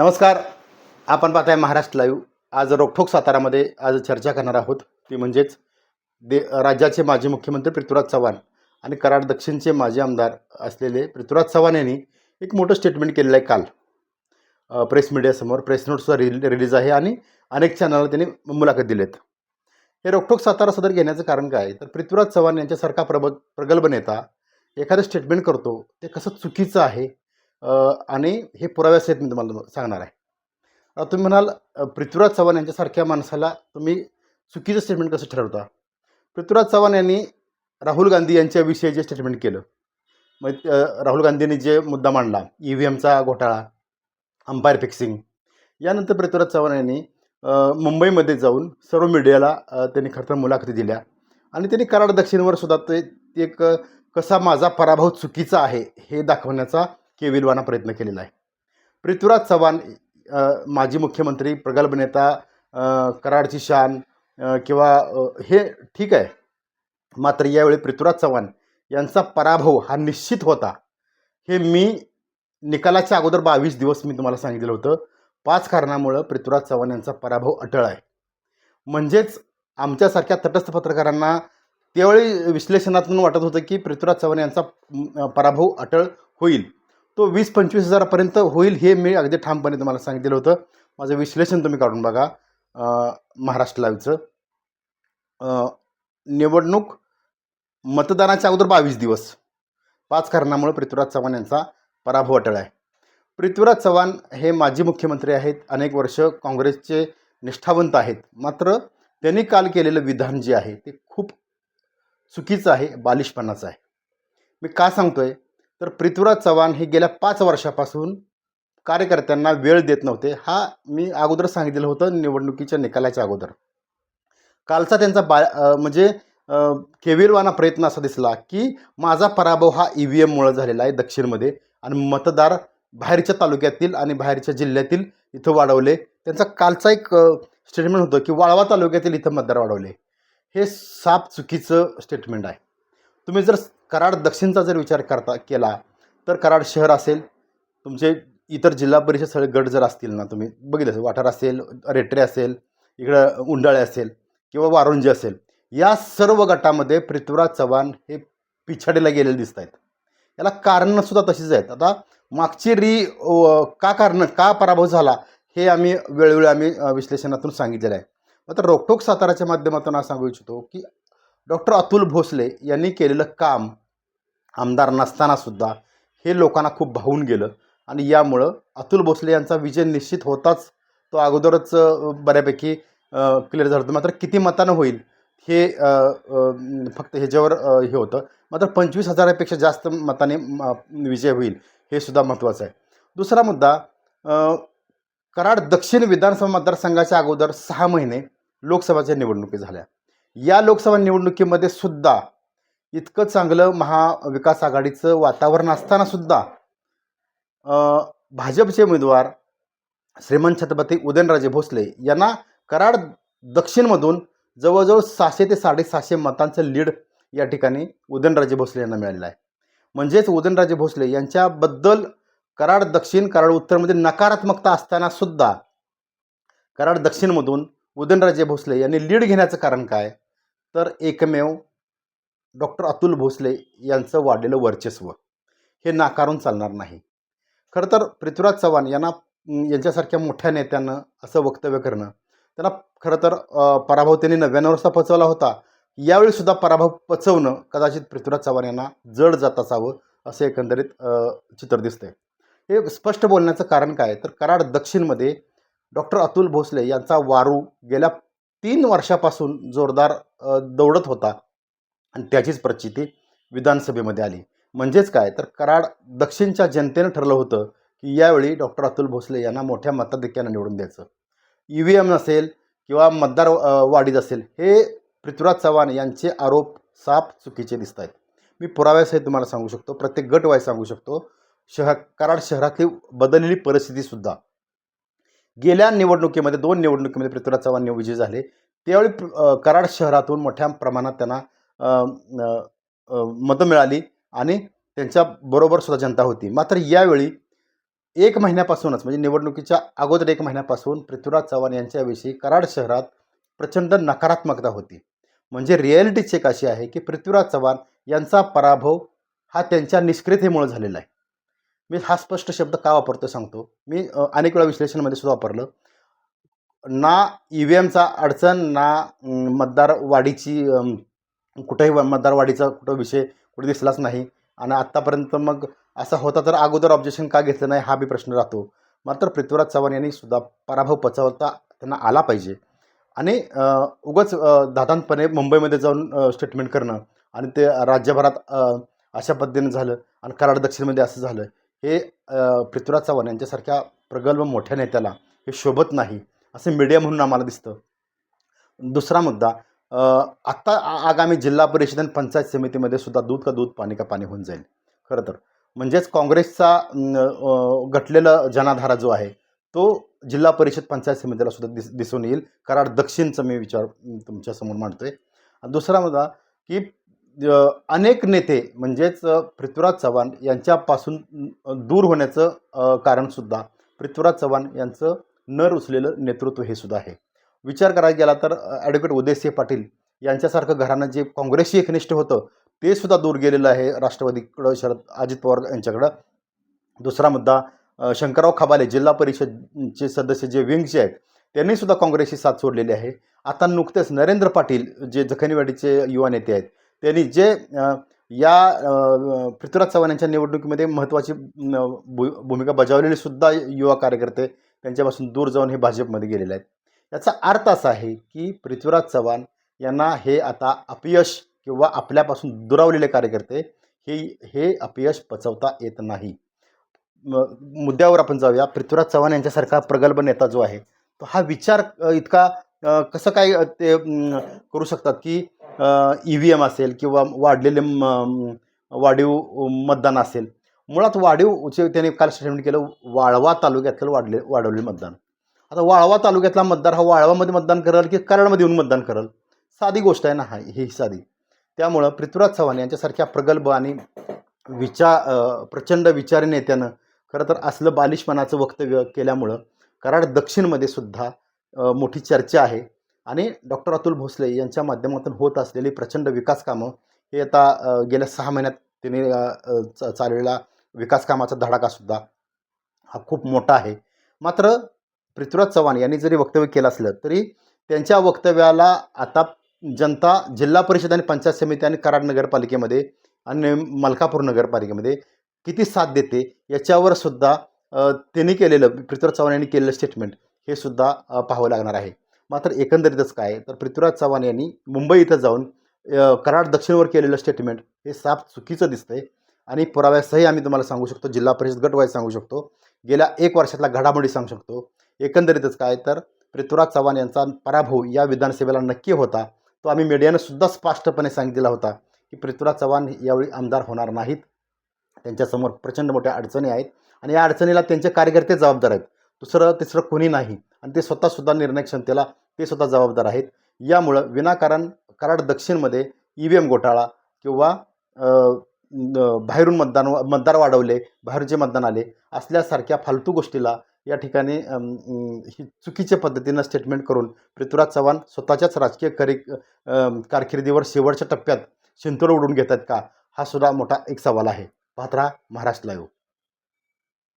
नमस्कार. आपण पाहताय महाराष्ट्र लाईव्ह आज रोखोक सातारामध्ये आज चर्चा करणार आहोत. ती म्हणजेच दे राज्याचे माजी मुख्यमंत्री पृथ्वीराज चव्हाण आणि कराड दक्षिणचे माजी आमदार असलेले पृथ्वीराज चव्हाण यांनी एक मोठं स्टेटमेंट केलेलं आहे काल. प्रेस मीडियासमोर प्रेस नोटसुद्धा रिल रिलीज आहे आणि अनेक चॅनलला त्यांनी मुलाखत दिलेत. हे रोखोक सातारा सदर घेण्याचं कारण काय? आहे? तर पृथ्वीराज चव्हाण यांच्यासारखा प्रब प्रगल्भ नेता एखादं स्टेटमेंट करतो ते कसं चुकीचं आहे? आणि हे पुराव्यासहित मी तुम्हाला सांगणार आहे. तुम्ही म्हणाल पृथ्वीराज चव्हाण यांच्यासारख्या माणसाला तुम्ही चुकीचं स्टेटमेंट कसं ठरवता? पृथ्वीराज चव्हाण यांनी राहुल गांधी यांच्याविषयी जे स्टेटमेंट केलं मग राहुल गांधींनी जे मुद्दा मांडला ई व्ही एमचा घोटाळा अंपायर फिक्सिंग यानंतर पृथ्वीराज चव्हाण यांनी मुंबईमध्ये जाऊन सर्व मीडियाला त्यांनी खरं तर मुलाखती दिल्या आणि त्यांनी कराड दक्षिणवर सुद्धा ते एक कसा माझा पराभव चुकीचा आहे हे दाखवण्याचा केविलवाना प्रयत्न केलेला आहे. पृथ्वीराज चव्हाण माजी मुख्यमंत्री प्रगल्भ नेता कराडची शान किंवा हे ठीक आहे. मात्र यावेळी पृथ्वीराज चव्हाण यांचा पराभव हा निश्चित होता. हे मी निकालाच्या अगोदर बावीस दिवस मी तुम्हाला सांगितलं होतं. पाच कारणामुळं पृथ्वीराज चव्हाण यांचा पराभव अटळ आहे. म्हणजेच आमच्यासारख्या तटस्थ पत्रकारांना त्यावेळी विश्लेषणातून वाटत होतं की पृथ्वीराज चव्हाण यांचा पराभव अटळ होईल. तो वीस पंचवीस हजारापर्यंत होईल हे मी अगदी ठामपणे तुम्हाला सांगितलेलं होतं. माझं विश्लेषण तुम्ही काढून बघा. महाराष्ट्र लाईव्हचं निवडणूक मतदानाच्या अगोदर बावीस दिवस. पाच कारणामुळे पृथ्वीराज चव्हाण यांचा पराभव अटळ आहे. पृथ्वीराज चव्हाण हे माजी मुख्यमंत्री आहेत. अनेक वर्ष काँग्रेसचे निष्ठावंत आहेत. मात्र त्यांनी काल केलेलं विधान जे आहे ते खूप चुकीचं आहे बालिशपणाचं आहे. मी का सांगतोय? तर पृथ्वीराज चव्हाण हे गेल्या पाच वर्षापासून कार्यकर्त्यांना वेळ देत नव्हते. हा मी अगोदर सांगितलेलं होतं निवडणुकीच्या निकालाच्या अगोदर. कालचा त्यांचा बा म्हणजे केविलवाना प्रयत्न असा दिसला की माझा पराभव हा ई व्ही एममुळं झालेला आहे दक्षिणमध्ये आणि मतदार बाहेरच्या तालुक्यातील आणि बाहेरच्या जिल्ह्यातील इथं वाढवले. त्यांचा कालचा एक स्टेटमेंट होतं की वाळवा तालुक्यातील इथं मतदार वाढवले. हे साप चुकीचं स्टेटमेंट आहे. तुम्ही जर कराड दक्षिणचा जर विचार करता केला तर कराड शहर असेल तुमचे इतर जिल्हा परिषद सगळे गट जर असतील ना तुम्ही बघितलं असेल वाठार असेल रेटरे असेल इकडं उंडाळे असेल किंवा वारुंजी असेल या सर्व गटामध्ये पृथ्वीराज चव्हाण हे पिछाडीला गेलेले दिसत आहेत याला कारणंसुद्धा तशीच आहेत. आता मागची री का कारण का पराभव झाला हे आम्ही वेळोवेळी आम्ही विश्लेषणातून सांगितलेलं आहे. मात्र रोकटोक साताराच्या माध्यमातून आज सांगू इच्छितो की डॉक्टर अतुल भोसले यांनी केलेलं काम आमदार नसतानासुद्धा हे लोकांना खूप भावून गेलं. आणि यामुळं अतुल भोसले यांचा विजय निश्चित होताच तो अगोदरच बऱ्यापैकी क्लिअर झालं होतं. मात्र किती मतानं होईल हे फक्त ह्याच्यावर हे होतं. मात्र पंचवीस हजारापेक्षा जास्त मताने विजय होईल हे सुद्धा महत्त्वाचं आहे. दुसरा मुद्दा कराड दक्षिण विधानसभा मतदारसंघाच्या अगोदर सहा महिने लोकसभाच्या निवडणुकी झाल्या. या लोकसभा निवडणुकीमध्ये सुद्धा इतकं चांगलं महाविकास आघाडीचं वातावरण असताना सुद्धा भाजपचे उमेदवार श्रीमंत छत्रपती उदयनराजे भोसले यांना कराड दक्षिणमधून जवळजवळ सहाशे ते साडेसहाशे मतांचं लीड या ठिकाणी उदयनराजे भोसले यांना मिळालेलं आहे. म्हणजेच उदयनराजे भोसले यांच्याबद्दल कराड दक्षिण कराड उत्तरमध्ये नकारात्मकता असताना सुद्धा कराड दक्षिणमधून उदयनराजे भोसले यांनी लीड घेण्याचं कारण काय? तर एकमेव डॉक्टर अतुल भोसले यांचं वाढलेलं वर्चस्व. हे नाकारून चालणार नाही. खरं तर पृथ्वीराज चव्हाण यांना यांच्यासारख्या मोठ्या नेत्यानं असं वक्तव्य करणं त्यांना खरं तर पराभव त्यांनी नव्याण्णव वर्षा पचवला होता. यावेळी सुद्धा पराभव पचवणं कदाचित पृथ्वीराज चव्हाण यांना जड जात असावं असं एकंदरीत चित्र दिसतंय. हे स्पष्ट बोलण्याचं कारण काय? तर कराड दक्षिणमध्ये डॉक्टर अतुल भोसले यांचा वारू गेल्या तीन वर्षापासून जोरदार दौडत होता. आणि त्याचीच प्रचिती विधानसभेमध्ये आली. म्हणजेच काय? तर कराड दक्षिणच्या जनतेनं ठरलं होतं की यावेळी डॉक्टर अतुल भोसले यांना मोठ्या मताधिक्यानं निवडून द्यायचं. ई व्ही एम नसेल किंवा मतदार वाढीत असेल हे पृथ्वीराज चव्हाण यांचे आरोप साफ चुकीचे दिसत आहेत मी पुराव्यासहित तुम्हाला सांगू शकतो प्रत्येक गट सांगू शकतो शहर कराड शहरातली बदललेली परिस्थितीसुद्धा गेल्या निवडणुकीमध्ये दोन निवडणुकीमध्ये पृथ्वीराज चव्हाण विजयी झाले. त्यावेळी कराड शहरातून मोठ्या प्रमाणात त्यांना मतं मिळाली आणि त्यांच्या बरोबर सुद्धा जनता होती. मात्र यावेळी एक महिन्यापासूनच म्हणजे निवडणुकीच्या अगोदर एक महिन्यापासून पृथ्वीराज चव्हाण यांच्याविषयी कराड शहरात प्रचंड नकारात्मकता होती. म्हणजे रिॲलिटी चेक अशी आहे की पृथ्वीराज चव्हाण यांचा पराभव हा त्यांच्या निष्क्रियतेमुळे झालेला आहे. मी हा स्पष्ट शब्द का वापरतो सांगतो? मी अनेक वेळा विश्लेषणामध्ये सुद्धा वापरलं. ना ई व्ही एमचा अडचण ना मतदार वाढीची कुठेही व- कुठं विषय कुठे दिसलाच नाही. आणि आत्तापर्यंत मग असा होता तर अगोदर ऑब्जेक्शन का घेतलं नाही हा बी प्रश्न राहतो. मात्र पृथ्वीराज चव्हाण यांनी सुद्धा पराभव पचवता त्यांना आला पाहिजे. आणि उगच उगाच दादांतपणे मुंबईमध्ये जाऊन स्टेटमेंट करणं आणि ते राज्यभरात अशा पद्धतीने झालं आणि कराड दक्षिणमध्ये असं झालं हे पृथ्वीराज चव्हाण यांच्यासारख्या प्रगल्भ मोठ्या नेत्याला हे शोभत नाही असं मीडिया म्हणून आम्हाला दिसतं. दुसरा मुद्दा आत्ता आ- आगामी जिल्हा परिषद आणि पंचायत समितीमध्ये सुद्धा दूध का दूध पाणी का पाणी होऊन जाईल. खरं तर. म्हणजेच काँग्रेसचा घटलेला जनाधारा जो आहे तो जिल्हा परिषद पंचायत समितीला सुद्धा दिस दिसून येईल. कराड दक्षिणचा मी विचार तुमच्यासमोर मांडतोय. आहे दुसरा मुद्दा की अनेक नेते म्हणजेच पृथ्वीराज चव्हाण यांच्यापासून दूर होण्याचं कारणसुद्धा पृथ्वीराज चव्हाण यांचं न रुचलेलं नेतृत्व हे सुद्धा आहे. विचार करायला गेला तर ॲडव्होकेट उदयसिंह पाटील यांच्यासारखं घराणं जे काँग्रेसशी एकनिष्ठ होतं ते सुद्धा दूर गेलेलं आहे राष्ट्रवादीकडं शरद अजित पवार यांच्याकडं. दुसरा मुद्दा शंकरराव खबाले जिल्हा परिषदचे सदस्य जे विंगचे आहेत त्यांनी सुद्धा काँग्रेसची साथ सोडलेली आहे. आता नुकतेच नरेंद्र पाटील जे जखनीवाडीचे युवा नेते आहेत त्यांनी जे या पृथ्वीराज चव्हाण यांच्या निवडणुकीमध्ये महत्त्वाची भू भूमिका बजावलेली सुद्धा युवा कार्यकर्ते त्यांच्यापासून दूर जाऊन हे भाजपमध्ये गेलेले आहेत. याचा अर्थ असा आहे की पृथ्वीराज चव्हाण यांना हे आता अपयश किंवा आपल्यापासून दुरावलेले कार्यकर्ते हे हे अपयश पचवता येत नाही. मुद्द्यावर आपण जाऊया. पृथ्वीराज चव्हाण यांच्यासारखा प्रगल्भ नेता जो आहे तो हा विचार इतका कसं काय ते करू शकतात की ई व्ही एम असेल किंवा वाढलेले वाढीव मतदान असेल. मुळात वाढीवचे त्यांनी काल स्टेटमेंट केलं वाळवा तालुक्यातलं वाढले वाढवलेलं मतदान. आता वाळवा तालुक्यातला मतदार हा वाळवामध्ये मतदान करेल की कराडमध्ये येऊन मतदान करेल? साधी गोष्ट आहे ना हा ही साधी. त्यामुळं पृथ्वीराज चव्हाण यांच्यासारख्या प्रगल्भ आणि विचार प्रचंड विचारी नेत्यानं खरं तर असलं बालिशपणाचं वक्तव्य केल्यामुळं कराड दक्षिणमध्ये सुद्धा मोठी चर्चा आहे. आणि डॉक्टर अतुल भोसले यांच्या माध्यमातून होत असलेली प्रचंड विकास कामं हे आता गेल्या सहा महिन्यात तिने अ, चाललेला विकास कामाचा धडाकासुद्धा हा खूप मोठा आहे. मात्र पृथ्वीराज चव्हाण यांनी जरी वक्तव्य केलं असलं तरी त्यांच्या वक्तव्याला आता जनता जिल्हा परिषद आणि पंचायत समिती आणि कराड नगरपालिकेमध्ये आणि मलकापूर नगरपालिकेमध्ये किती साथ देते याच्यावर सुद्धा त्यांनी केलेलं पृथ्वीराज चव्हाण यांनी केलेलं स्टेटमेंट हे सुद्धा पाहावं लागणार आहे. मात्र एकंदरीतच काय तर पृथ्वीराज चव्हाण यांनी मुंबई इथं जाऊन कराड दक्षिणवर केलेलं स्टेटमेंट हे साफ चुकीचं दिसतंय आणि पुराव्यासही आम्ही तुम्हाला सांगू शकतो जिल्हा परिषद गटवाईज सांगू शकतो. गेल्या एक वर्षातला घडामोडी सांगू शकतो. एकंदरीतच काय तर पृथ्वीराज चव्हाण यांचा पराभव या विधानसभेला नक्की होता. तो आम्ही मीडियानं सुद्धा स्पष्टपणे सांगितलेला होता की पृथ्वीराज चव्हाण यावेळी आमदार होणार नाहीत. त्यांच्यासमोर प्रचंड मोठ्या अडचणी आहेत आणि या अडचणीला त्यांचे कार्यकर्ते जबाबदार आहेत. दुसरं तिसरं कोणी नाही आणि ते स्वतःसुद्धा निर्णय क्षमतेला ते स्वतः जबाबदार आहेत. यामुळं विनाकारण कराड दक्षिणमध्ये ई व्ही एम घोटाळा किंवा बाहेरून मतदान मतदार वाढवले बाहेरचे मतदान आले असल्यासारख्या फालतू गोष्टीला या ठिकाणी ही चुकीच्या पद्धतीनं स्टेटमेंट करून पृथ्वीराज चव्हाण स्वतःच्याच राजकीय करी कारकिर्दीवर शेवटच्या टप्प्यात शिंतोड उडून घेतात का? हा सुद्धा मोठा एक सवाल आहे. पाहत राहा महाराष्ट्र लाईव्ह